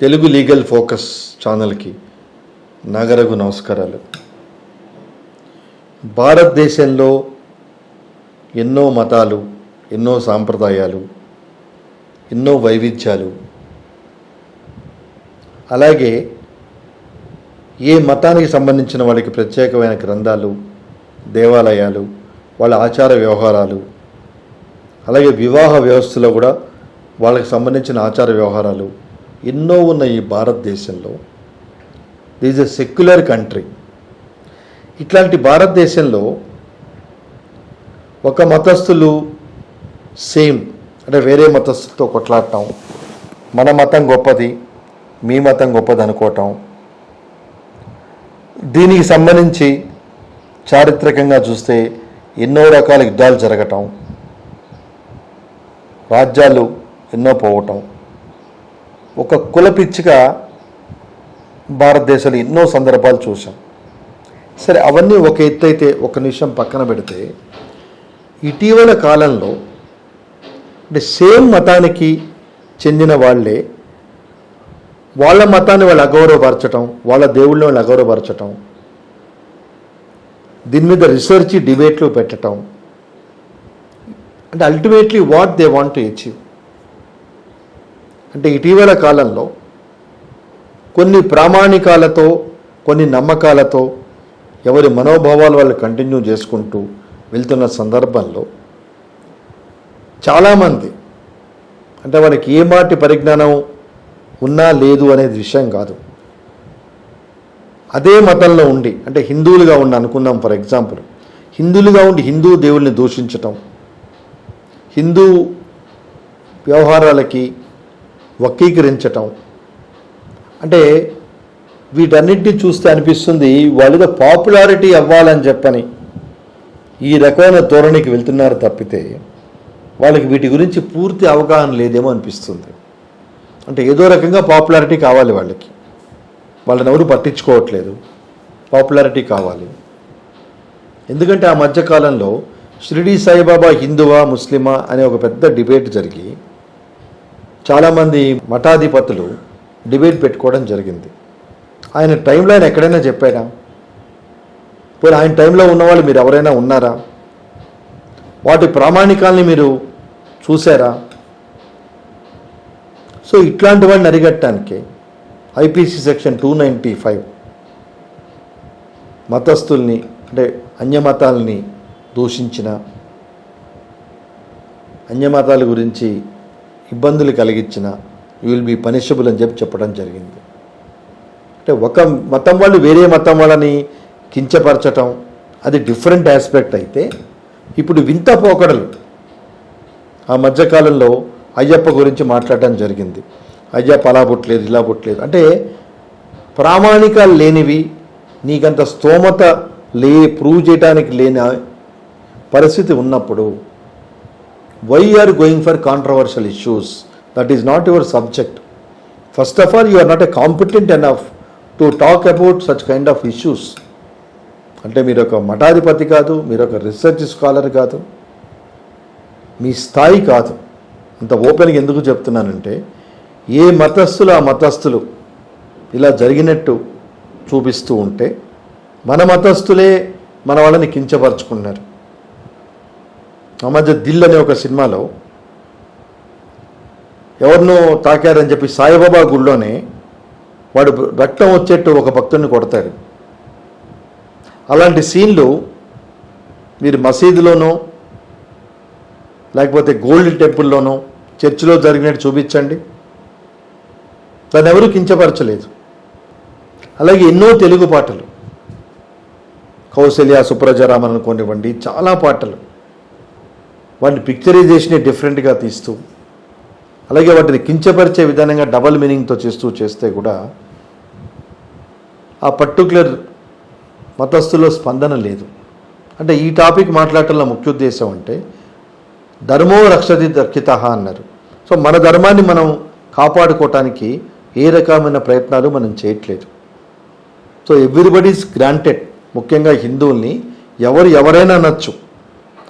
Telugu legal focus ఛానల్కి నగరకు నమస్కారాలు. భారతదేశంలో ఎన్నో మతాలు ఎన్నో సాంప్రదాయాలు ఎన్నో వైవిధ్యాలు. అలాగే ఏ మతానికి సంబంధించిన వాళ్ళకి ప్రత్యేకమైన గ్రంథాలు దేవాలయాలు వాళ్ళ ఆచార వ్యవహారాలు అలాగే వివాహ వ్యవస్థలో కూడా వాళ్ళకి సంబంధించిన ఆచార వ్యవహారాలు ఎన్నో ఉన్న ఈ భారతదేశంలో. దిస్ ఎ సెక్యులర్ కంట్రీ ఇట్లాంటి భారతదేశంలో ఒక మతస్థులు సేమ్ అంటే వేరే మతస్థులతో కొట్లాడటం మన మతం గొప్పది మీ మతం గొప్పది అనుకోవటం దీనికి సంబంధించి చారిత్రకంగా చూస్తే ఎన్నో రకాల యుద్ధాలు జరగటం రాజ్యాలు ఎన్నో పోవటం ఒక కులపిచ్చిగా భారతదేశంలో ఎన్నో సందర్భాలు చూసాం సరే అవన్నీ ఒక ఎత్తు అయితే ఒక నిమిషం పక్కన పెడితే ఇటీవల కాలంలో అంటే సేమ్ మతానికి చెందిన వాళ్ళే వాళ్ళ మతాన్ని వాళ్ళు అగౌరవపరచటం వాళ్ళ దేవుళ్ళని వాళ్ళు అగౌరవపరచటం దీని మీద రీసెర్చ్ డిబేట్లు పెట్టడం అంటే ultimately what they want to achieve అంటే ఇటీవల కాలంలో కొన్ని ప్రామాణికాలతో కొన్ని నమ్మకాలతో ఎవరి మనోభావాలు వాళ్ళు కంటిన్యూ చేసుకుంటూ వెళ్తున్న సందర్భంలో చాలామంది అంటే వాళ్ళకి ఏ మాటి పరిజ్ఞానం ఉన్నా లేదు అనేది విషయం కాదు. అదే మతంలో ఉండి అంటే హిందువులుగా ఉండి అనుకుందాం ఫర్ ఎగ్జాంపుల్ హిందువులుగా ఉండి హిందూ దేవుల్ని దూషించటం హిందూ వ్యవహారాలకి వక్రీకరించటం. అంటే వీటన్నిటిని చూస్తే అనిపిస్తుంది వాళ్ళతో పాపులారిటీ అవ్వాలని చెప్పని ఈ రకమైన ధోరణికి వెళ్తున్నారు తప్పితే వాళ్ళకి వీటి గురించి పూర్తి అవగాహన లేదేమో అనిపిస్తుంది. అంటే ఏదో రకంగా పాపులారిటీ కావాలి వాళ్ళకి. వాళ్ళని ఎవరు పట్టించుకోవట్లేదు. పాపులారిటీ కావాలి. ఎందుకంటే ఆ మధ్యకాలంలో షిరిడి సాయిబాబా హిందువా ముస్లిమా అనే ఒక పెద్ద డిబేట్ జరిగి చాలామంది మఠాధిపతులు డిబేట్ పెట్టుకోవడం జరిగింది. ఆయన టైంలో ఆయన ఎక్కడైనా చెప్పారా? పోనీ ఆయన టైంలో ఉన్నవాళ్ళు మీరు ఎవరైనా ఉన్నారా? వాటి ప్రామాణికాల్ని మీరు చూసారా సో ఇట్లాంటి వాడిని అరిగట్టడానికి IPC section two ninety five మతస్థుల్ని అంటే అన్యమతాలని దూషించిన అన్యమతాల గురించి ఇబ్బందులు కలిగించిన యూ విల్ బీ పనిషబుల్ అని చెప్పి చెప్పడం జరిగింది. అంటే ఒక మతం వాళ్ళు వేరే మతం వాళ్ళని కించపరచటం అది డిఫరెంట్ ఆస్పెక్ట్ అయితే ఇప్పుడు వింత పోకడలు. ఆ మధ్యకాలంలో అయ్యప్ప గురించి మాట్లాడడం జరిగింది. అయ్యప్ప అలా పుట్టలేదు ఇలా పుట్టలేదు. అంటే ప్రామాణికాలు లేనివి నీకంత స్తోమత లే ప్రూవ్ చేయడానికి లేని పరిస్థితి ఉన్నప్పుడు why are going for controversial issues that is not your subject first of all you are not a competent enough to talk about such kind of issues అంటే మీరు ఒక మఠాధిపతి కాదు మీరు ఒక రీసెర్చ్ స్కాలర్ కాదు. మీ స్థాయి కాదు. అంత ఓపెన్గా ఎందుకు చెప్తున్నానంటే ఏ మతస్థులు ఆ మతస్థులు ఇలా జరిగినట్టు చూపిస్తూ ఉంటే మన మతస్థులే మన వాళ్ళని కించపరుచుకున్నారు ఆ మధ్య దిల్ అనే ఒక సినిమాలో ఎవరినో తాకారని చెప్పి సాయిబాబా గుళ్ళోనే వాడు రక్తం వచ్చేట్టు ఒక భక్తుడిని కొడతారు అలాంటి సీన్లు మీరు మసీదులోనో లేకపోతే గోల్డ్ టెంపుల్లోనో చర్చిలో జరిగినట్టు చూపించండి. దాన్ని ఎవరు కించపరచలేదు. అలాగే ఎన్నో తెలుగు పాటలు. కౌశల్య సుప్రజరామన్ అనుకోనివ్వండి చాలా పాటలు. వాటిని పిక్చరైజేషన్ డిఫరెంట్గా తీస్తూ అలాగే వాటిని కించపరిచే విధానంగా డబల్ మీనింగ్తో చేస్తూ చేస్తే కూడా ఆ పర్టికులర్ మతస్థులో స్పందన లేదు. అంటే ఈ టాపిక్ మాట్లాడటంలో ముఖ్య ఉద్దేశం అంటే ధర్మో రక్షతి దక్షిత అన్నారు. సో మన ధర్మాన్ని మనం కాపాడుకోవటానికి ఏ రకమైన ప్రయత్నాలు మనం చేయట్లేదు. సో ఎవ్రీబడీస్ గ్రాంటెడ్ ముఖ్యంగా హిందువుల్ని ఎవరు ఎవరైనా అనొచ్చు.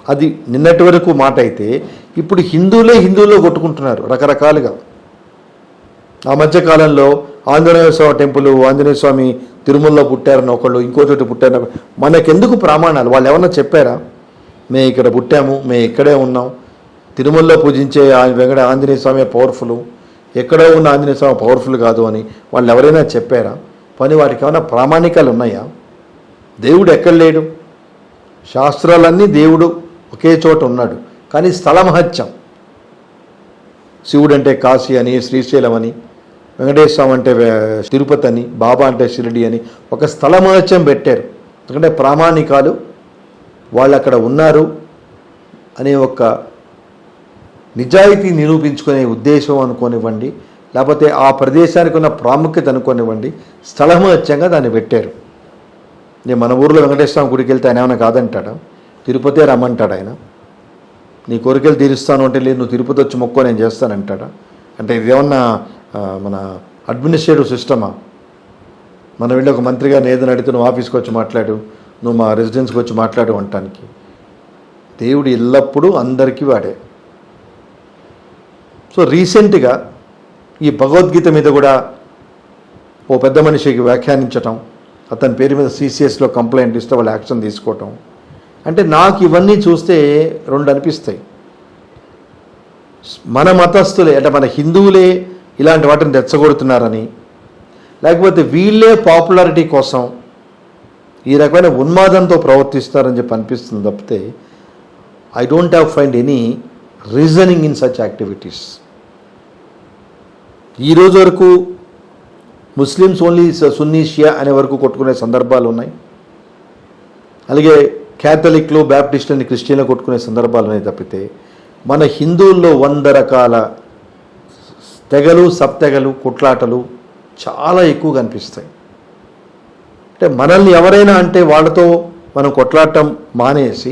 అది నిన్నటి వరకు మాట అయితే ఇప్పుడు హిందువులే హిందువులో కొట్టుకుంటున్నారు రకరకాలుగా. ఆ మధ్యకాలంలో ఆంజనేయ స్వామి టెంపుల్ ఆంజనేయ స్వామి తిరుమలలో పుట్టారని ఒకళ్ళు ఇంకో చోట పుట్టారని మనకెందుకు ప్రమాణాలు? వాళ్ళు ఏమన్నా చెప్పారా? మేము ఇక్కడ పుట్టాము మేము ఇక్కడే ఉన్నాం. తిరుమలలో పూజించే ఆ వెంకట ఆంజనేయ స్వామి పవర్ఫుల్ ఎక్కడో ఉన్న ఆంజనేయ స్వామి పవర్ఫుల్ కాదు అని వాళ్ళు ఎవరైనా చెప్పారా? పని వాటికి ఏమైనా ప్రామాణికాలు ఉన్నాయా? దేవుడు ఎక్కడ లేడు? శాస్త్రాలన్నీ దేవుడు ఒకే చోట ఉన్నాడు. కానీ స్థల మహత్యం శివుడు అంటే కాశీ అని శ్రీశైలం అని వెంకటేశ్వరం అంటే తిరుపతి అని బాబా అంటే షిరిడి అని ఒక స్థల మహత్యం పెట్టారు. ఎందుకంటే ప్రామాణికాలు వాళ్ళు అక్కడ ఉన్నారు అనే ఒక నిజాయితీ నిరూపించుకునే ఉద్దేశం అనుకోనివ్వండి లేకపోతే ఆ ప్రదేశానికి ఉన్న ప్రాముఖ్యత అనుకోనివ్వండి స్థలమహత్యంగా దాన్ని పెట్టారు. నేను మన ఊర్లో వెంకటేశ్వర గుడికి వెళ్తే ఆయన ఏమైనా కాదంటాడా? తిరుపతి రమ్మంటాడు ఆయన. నీ కోరికలు తీరుస్తాను అంటే లేదు నువ్వు తిరుపతి వచ్చి మొక్కో నేను చేస్తానంటాడా అంటే ఇదేమన్నా మన అడ్మినిస్ట్రేటివ్ సిస్టమా మనం వెళ్ళి ఒక మంత్రిగా గారిని అడిగితే నువ్వు ఆఫీస్కి వచ్చి మాట్లాడు నువ్వు మా రెసిడెన్స్కి వచ్చి మాట్లాడు అంటానికి. దేవుడు ఎల్లప్పుడూ అందరికీ వాడే. సో రీసెంట్గా ఈ భగవద్గీత మీద కూడా ఓ పెద్ద మనిషికి వ్యాఖ్యానించటం అతని పేరు మీద సీసీఎస్లో కంప్లైంట్ ఇస్తే వాళ్ళు యాక్షన్ తీసుకోవటం అంటే నాకు ఇవన్నీ చూస్తే రెండు అనిపిస్తాయి. మన మతస్థులే అంటే మన హిందువులే ఇలాంటి వాటిని రెచ్చగొడుతున్నారని లేకపోతే వీళ్ళే పాపులారిటీ కోసం ఈ రకమైన ఉన్మాదంతో ప్రవర్తిస్తారని చెప్పి అనిపిస్తుంది తప్పితే I don't have find any reasoning in such activities ఈరోజు వరకు ముస్లిమ్స్ ఓన్లీ సున్నీ షియా అనే వరకు కొట్టుకునే సందర్భాలు ఉన్నాయి. అలాగే క్యాథలిక్లు బ్యాప్టిస్టులని క్రిస్టియన్లు కొట్టుకునే సందర్భాలు తప్పితే మన హిందువుల్లో వంద రకాల తెగలు సప్తెగలు కొట్లాటలు చాలా ఎక్కువ కనిపిస్తాయి అంటే మనల్ని ఎవరైనా అంటే వాళ్ళతో మనం కొట్లాడటం మానేసి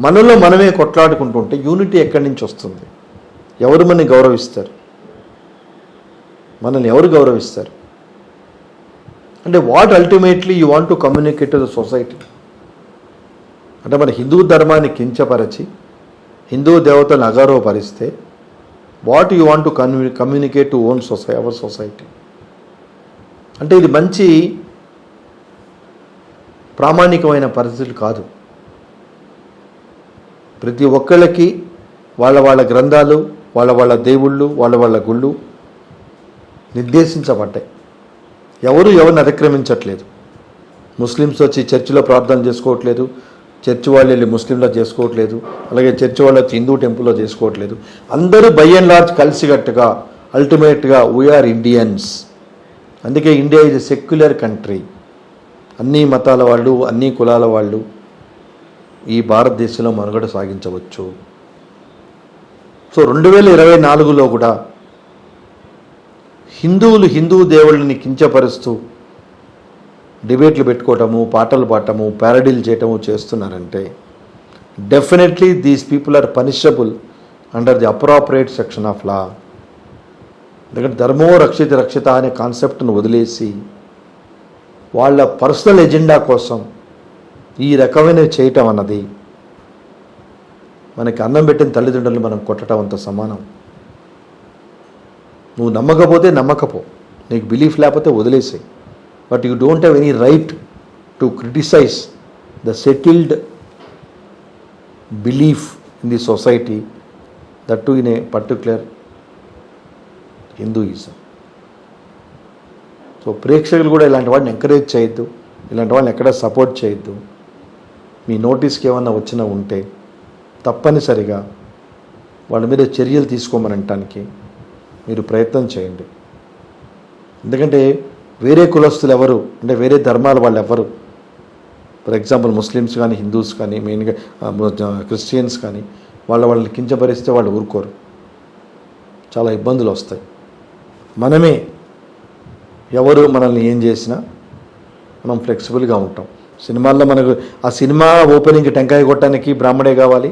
మనలో మనమే కొట్లాడుకుంటుంటే యూనిటీ ఎక్కడి నుంచి వస్తుంది? ఎవరు మనని గౌరవిస్తారు? మనల్ని ఎవరు గౌరవిస్తారు? అంటే what ultimately you want to communicate to the society? అంటే మన హిందూ ధర్మాన్ని కించపరచి హిందూ దేవతలను అగౌరవపరిస్తే what you want to కమ్యూ communicate to own సొసై our society అంటే ఇది మంచి ప్రామాణికమైన పరిస్థితులు కాదు. ప్రతి ఒక్కళ్ళకి వాళ్ళ వాళ్ళ గ్రంథాలు వాళ్ళ వాళ్ళ దేవుళ్ళు వాళ్ళ వాళ్ళ గుళ్ళు నిర్దేశించబడ్డాయి. ఎవరు ఎవరిని అతిక్రమించట్లేదు. ముస్లిమ్స్ వచ్చి చర్చిలో ప్రార్థన చేసుకోవట్లేదు. చర్చి వాళ్ళు వెళ్ళి ముస్లింలో చేసుకోవట్లేదు అలాగే చర్చి వాళ్ళు వచ్చి హిందూ టెంపుల్లో చేసుకోవట్లేదు. అందరూ బై అండ్ లార్జ్ కలిసికట్టుగా అల్టిమేట్గా వీఆర్ ఇండియన్స్ అందుకే India is a secular country అన్ని మతాల వాళ్ళు అన్ని కులాల వాళ్ళు ఈ భారతదేశంలో మనుగడ సాగించవచ్చు. సో రెండు వేల ఇరవై నాలుగులో కూడా హిందువులు హిందూ దేవుళ్ళని కించపరుస్తూ డిబేట్లు పెట్టుకోవటము పాటలు పాడటము ప్యారడీలు చేయటము చేస్తున్నారంటే definitely these people are punishable under the appropriate section of law ఎందుకంటే ధర్మో రక్షిత రక్షిత అనే కాన్సెప్ట్ను వదిలేసి వాళ్ళ పర్సనల్ ఎజెండా కోసం ఈ రకమైనవి చేయటం అన్నది మనకి అన్నం పెట్టిన తల్లిదండ్రులు మనం కొట్టడం అంత సమానం. నువ్వు నమ్మకపోతే నమ్మకపో. నీకు బిలీఫ్ లేకపోతే వదిలేసాయి. But you don't have any right to criticize the settled belief in the society that too in a particular Hinduism. So ప్రేక్షకులు కూడా ఇలాంటి వాడిని ఎంకరేజ్ చేయొద్దు ఇలాంటి వాళ్ళని ఎక్కడ సపోర్ట్ చేయొద్దు. మీ నోటీస్కి ఏమన్నా వచ్చినా ఉంటే తప్పనిసరిగా వాళ్ళ మీద చర్యలు తీసుకోమని అనటానికి మీరు ప్రయత్నం చేయండి. ఎందుకంటే వేరే కులస్తులు ఎవరు? అంటే వేరే ధర్మాల వాళ్ళు ఎవరు? ఫర్ ఎగ్జాంపుల్ ముస్లిమ్స్ కానీ హిందూస్ కానీ మెయిన్గా క్రిస్టియన్స్ కానీ వాళ్ళ వాళ్ళని కించపరిస్తే వాళ్ళు ఊరుకోరు. చాలా ఇబ్బందులు వస్తాయి. మనమే ఎవరు మనల్ని ఏం చేసినా మనం ఫ్లెక్సిబుల్గా ఉంటాం. సినిమాల్లో మనకు ఆ సినిమా ఓపెనింగ్కి టెంకాయ కొట్టడానికి బ్రాహ్మడే కావాలి.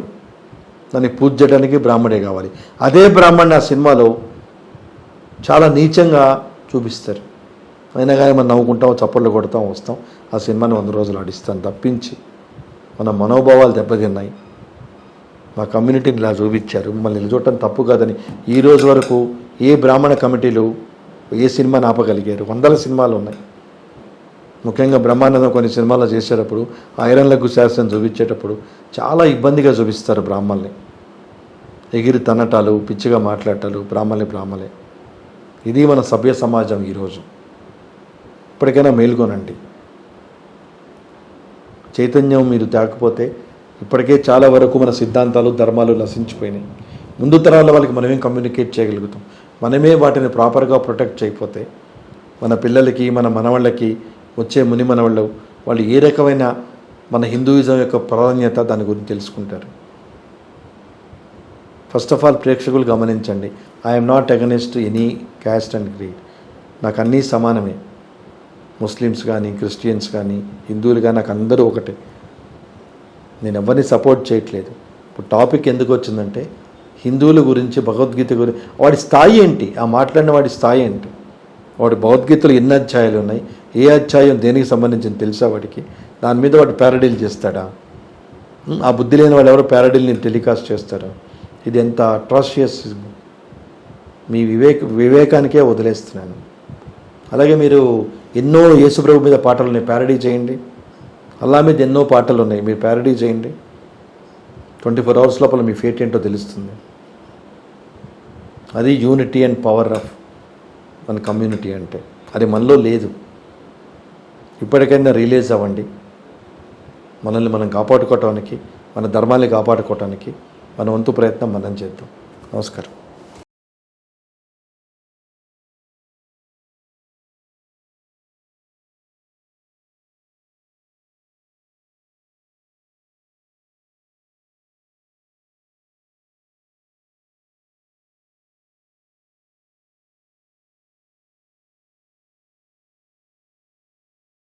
దాన్ని పూజ చేయడానికి బ్రాహ్మడే కావాలి. అదే బ్రాహ్మణ్ ఆ సినిమాలో చాలా నీచంగా చూపిస్తారు. అయినా కానీ మనం నవ్వుకుంటాం చప్పట్లు కొడతాం వస్తాం. ఆ సినిమాని వంద రోజులు ఆడిస్తాం తప్పించి. మన మనోభావాలు దెబ్బతిన్నాయి. మా కమ్యూనిటీని ఇలా చూపించారు. మమ్మల్ని ఇలా చూడటం తప్పు కాదని ఈ రోజు వరకు ఏ బ్రాహ్మణ కమిటీలు ఏ సినిమాని ఆపగలిగారు? వందల సినిమాలు ఉన్నాయి. ముఖ్యంగా బ్రహ్మానందం కొన్ని సినిమాలు చేసేటప్పుడు ఐరన్లకు శాస్త్రం చూపించేటప్పుడు చాలా ఇబ్బందిగా చూపిస్తారు బ్రాహ్మణ్ని ఎగిరి తనటాలు పిచ్చిగా మాట్లాడటాలు బ్రాహ్మణి బ్రాహ్మలే ఇది మన సభ్య సమాజం ఈరోజు ఇప్పటికైనా మేల్కొనండి. చైతన్యం మీరు తేకపోతే ఇప్పటికే చాలా వరకు మన సిద్ధాంతాలు ధర్మాలు నశించిపోయినాయి. ముందు తరాల వాళ్ళకి మనమేం కమ్యూనికేట్ చేయగలుగుతాం. మనమే వాటిని ప్రాపర్గా ప్రొటెక్ట్ చేయకపోతే మన పిల్లలకి మన మనవాళ్ళకి వచ్చే ముని మనవాళ్ళు వాళ్ళు ఏ రకమైన మన హిందూయిజం యొక్క ప్రాధాన్యత దాని గురించి తెలుసుకుంటారు. ఫస్ట్ ఆఫ్ ఆల్ ప్రేక్షకులు గమనించండి. I'm not against any caste and creed నాకు అన్నీ సమానమే. ముస్లిమ్స్ కానీ క్రిస్టియన్స్ కానీ హిందువులు కానీ నాకు అందరూ ఒకటే. నేను ఎవరిని సపోర్ట్ చేయట్లేదు. ఇప్పుడు టాపిక్ ఎందుకు వచ్చిందంటే హిందువుల గురించి భగవద్గీత గురించి వాడి స్థాయి ఏంటి? ఆ మాట్లాడిన వాడి స్థాయి ఏంటి? వాడి భగవద్గీతలో ఎన్ని అధ్యాయాలు ఉన్నాయి? ఏ అధ్యాయం దేనికి సంబంధించింది తెలుసా వాడికి? దాని మీద వాడు ప్యారడీలు చేస్తాడా? ఆ బుద్ధి లేని వాళ్ళు ఎవరో ప్యారడీల్ని టెలికాస్ట్ చేస్తారు ఇది ఎంత అట్రాషియస్ మీ వివేక్ వివేకానికే వదిలేస్తున్నాను. అలాగే మీరు ఎన్నో యేసుప్రభు మీద పాటలు ఉన్నాయి ప్యారడీ చేయండి. అల్లా మీద ఎన్నో పాటలు ఉన్నాయి మీరు ప్యారడీ చేయండి. ట్వంటీ ఫోర్ అవర్స్ లోపల మీ ఫేట్ ఏంటో తెలుస్తుంది. అది యూనిటీ అండ్ పవర్ ఆఫ్ మన కమ్యూనిటీ అంటే. అది మనలో లేదు. ఇప్పటికైనా రిలీజ్ అవ్వండి. మనల్ని మనం కాపాడుకోవటానికి మన ధర్మాన్ని కాపాడుకోవటానికి మన వంతు ప్రయత్నం మనం చేద్దాం. నమస్కారం.